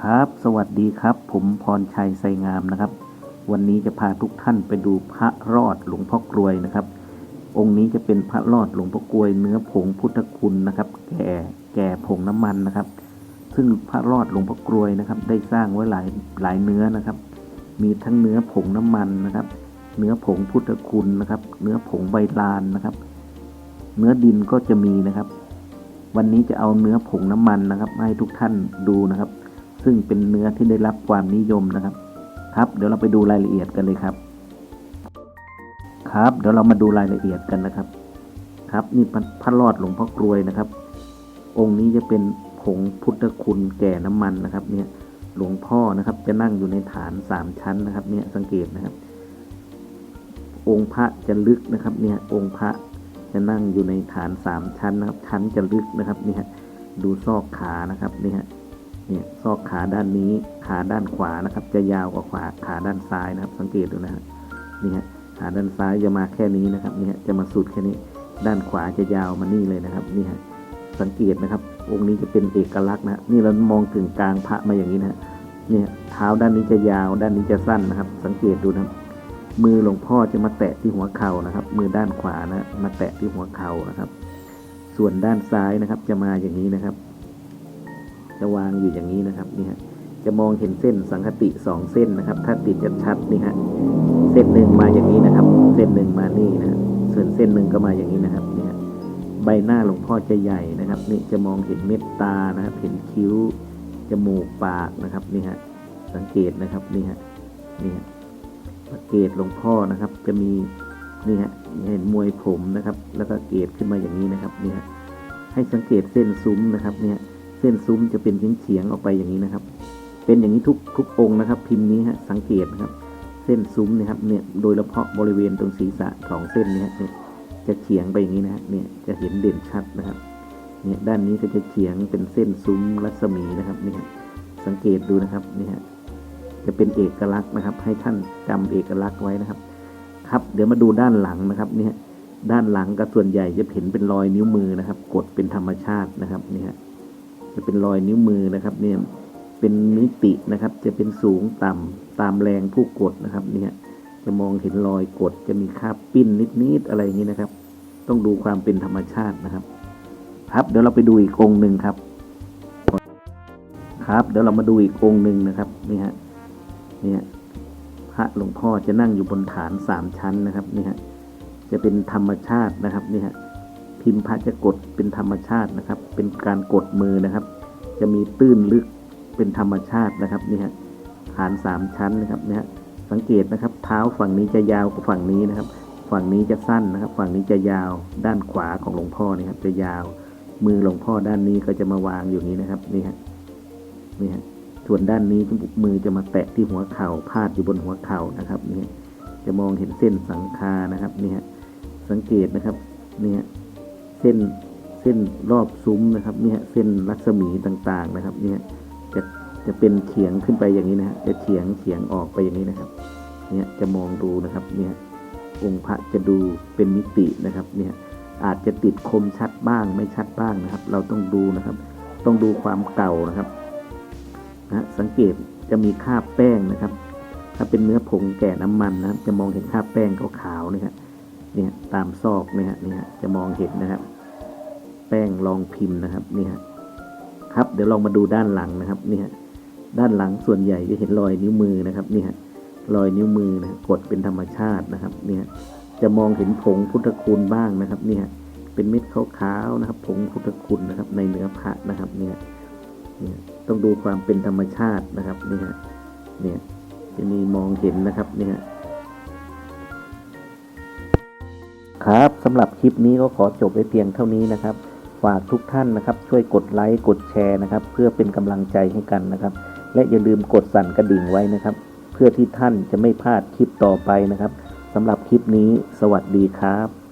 ครับ สวัสดีครับ ผมพรชัยไซงามนะครับ วันนี้จะพาทุกท่านไปดูพระรอดหลวงพ่อกรวยนะครับ องค์นี้จะเป็นพระรอดหลวงพ่อกรวยเนื้อผงพุทธคุณนะครับ แก่แก่ผงน้ำมันนะครับ ซึ่งพระรอดหลวงพ่อกรวยนะครับ ได้สร้างไว้หลายหลายเนื้อนะครับ มีทั้งเนื้อผงน้ำมันนะครับ เนื้อผงพุทธคุณนะครับ เนื้อผงใบลานนะครับ เนื้อดินก็จะมีนะครับ วันนี้จะเอาเนื้อผงน้ำมันนะครับ ให้ทุกท่านดูนะครับ ซึ่งเป็นเนื้อที่ได้รับความนิยมนะครับ ครับเดี๋ยวเราไปดูรายละเอียดกันเลยครับ ครับ เดี๋ยวเรามาดูรายละเอียดกันนะครับ ครับนี่พระรอดหลวงพ่อกรวยนะครับ องค์นี้จะเป็นผงพุทธคุณแก่น้ำมันนะครับ เนี่ยหลวงพ่อนะครับ จะนั่งอยู่ในฐานสามชั้นนะครับ เนี่ยสังเกตนะครับ องค์พระจะลึกนะครับ เนี่ยองค์พระจะนั่งอยู่ในฐานสามชั้นนะครับ ชั้นจะลึกนะครับ เนี่ยดูซอกขานะครับเนี่ย เนี่ยซอกขาด้านนี้ขาด้านขวานะครับ จะยาวกว่าขวาขาด้านซ้ายนะครับ สังเกตดูนะฮะนี่ฮะขาด้านซ้ายจะมาแค่นี้นะครับนี่ยจะมาสุดแค่นี้ ด้านขวาจะยาวมานี่เลยนะครับนี่ฮะสังเกตนะครับ องค์นี้จะเป็นเอกลักษณ์นะฮะนี่เรามองถึงกลางพระมาอย่างนี้นะฮะเนี่ยเท้าด้านนี้จะยาว ด้านนี้จะสั้นนะครับ สังเกตดูนะครับมือหลวงพ่อจะมาแตะที่หัวเข่านะครับ มือด้านขวานะมาแตะที่หัวเข่านะครับ ส่วนด้านซ้ายนะครับ จะมาอย่างนี้นะครับ จะวางอยู่อย่างนี้นะครับนี่ฮะจะมองเห็นเส้นสังคติสองเส้นนะครับ ถ้าติดชัดๆนี่ฮะเส้นหนึ่งมาอย่างนี้นะครับ เส้นหนึ่งมานี่นะฮะส่วนเส้นหนึ่งก็มาอย่างนี้นะครับเนี่ยใบหน้าหลวงพ่อจะใหญ่นะครับ นี่จะมองเห็นเม็ดตานะครับ เห็นคิ้วจมูกปากนะครับนี่ฮะสังเกตนะครับนี่ฮะนี่ฮะสังเกตหลวงพ่อนะครับ จะมีนี่ฮะเห็นมวยผมนะครับ แล้วก็เกตขึ้นมาอย่างนี้นะครับนี่ยให้สังเกตเส้นซุ้มนะครับเนี่ย เส้นซุ้มจะเป็นเฉียงๆออกไปอย่างนี้นะครับ เป็นอย่างนี้ทุกทุกองนะครับ พิมพ์นี้ฮะสังเกตนะครับ เส้นซุ้มนะครับเนี่ยโดยเฉพาะบริเวณตรงศีรษะสองเส้นนี้เนี่ยจะเฉียงไปอย่างนี้นะฮะเนี่ยจะเห็นเด่นชัดนะครับเนี่ยด้านนี้ก็จะเฉียงเป็นเส้นซุ้มรัศมีนะครับเนี่ยสังเกตดูนะครับเนี่ยจะเป็นเอกลักษณ์นะครับ ให้ท่านจำเอกลักษณ์ไว้นะครับ ครับ เดี๋ยวมาดูด้านหลังนะครับเนี่ยด้านหลังก็ส่วนใหญ่จะเห็นเป็นรอยนิ้วมือนะครับ กดเป็นธรรมชาตินะครับเนี่ย จะเป็นรอยนิ้วมือนะครับเนี่ยเป็นมิตินะครับ จะเป็นสูงต่ำตามแรงผู้กดนะครับเนี่ยจะมองเห็นรอยกดจะมีคาบปิ้นนิดๆอะไรอย่างนี้นะครับ ต้องดูความเป็นธรรมชาตินะครับ ครับเดี๋ยวเราไปดูอีกองหนึ่งครับ ครับเดี๋ยวเรามาดูอีกองหนึ่งนะครับนี่ฮะเนี่ยพระหลวงพ่อจะนั่งอยู่บนฐานสามชั้นนะครับนี่ฮะจะเป็นธรรมชาตินะครับนี่ฮะ พิมพ์พระจะกดเป็นธรรมชาตินะครับ เป็นการกดมือนะครับ จะมีตื้นลึกเป็นธรรมชาตินะครับนี่ฮะฐานสามชั้นนะครับนี่ยสังเกตนะครับ เท้าฝั่งนี้จะยาวกว่าฝั่งนี้นะครับ ฝั่งนี้จะสั้นนะครับ ฝั่งนี้จะยาวด้านขวาของหลวงพ่อนี่ครับจะยาวมือหลวงพ่อด้านนี้ก็จะมาวางอยู่นี้นะครับนี่ฮะนี่ฮะส่วนด้านนี้มือจะมาแตะที่หัวเข่าพาดอยู่บนหัวเข่านะครับนี่จะมองเห็นเส้นสังคานะครับนี่ฮะสังเกตนะครับนี่ยเส้นเส้นรอบซุ้มนะครับนี่ยเส้นรัศมีต่างๆนะครับนี่ยจะจะเป็นเฉียงขึ้นไปอย่างนี้นะฮะจะเฉียงเฉียงออกไปอย่างนี้นะครับเนี่ยจะมองดูนะครับเนี่ยองค์พระจะดูเป็นมิตินะครับเนี่ยอาจจะติดคมชัดบ้างไม่ชัดบ้างนะครับ เราต้องดูนะครับ ต้องดูความเก่านะครับนะสังเกตจะมีคราบแป้งนะครับ ถ้าเป็นเนื้อผงแก่น้ำมันนะครับ จะมองเห็นคราบแป้งขาวๆนะครับเนี่ยตามซอกเนี่ยฮะเนี่ยจะมองเห็นนะครับ แป้งรองพิมพ์นะครับนี่ยครับเดี๋ยวลองมาดูด้านหลังนะครับนี่ยด้านหลังส่วนใหญ่จะเห็นรอยนิ้วมือนะครับนี่ยรอยนิ้วมือนะกดเป็นธรรมชาตินะครับเนี่ยจะมองเห็นผงพุทธคุณบ้างนะครับเนี่ยเป็นเม็ดขาวๆนะครับ ผงพุทธคุณนะครับ ในเนื้อพระนะครับเนี่ยเนี่ยต้องดูความเป็นธรรมชาตินะครับนี่ฮะเนี่ยจะมีมองเห็นนะครับเนี่ยครับสำหรับคลิปนี้ก็ขอจบไว้เพียงเท่านี้นะครับ ฝากทุกท่านนะครับ ช่วยกดไลค์กดแชร์นะครับ เพื่อเป็นกำลังใจให้กันนะครับ และอย่าลืมกดสั่นกระดิ่งไว้นะครับ เพื่อที่ท่านจะไม่พลาดคลิปต่อไปนะครับสำหรับคลิปนี้ สวัสดีครับ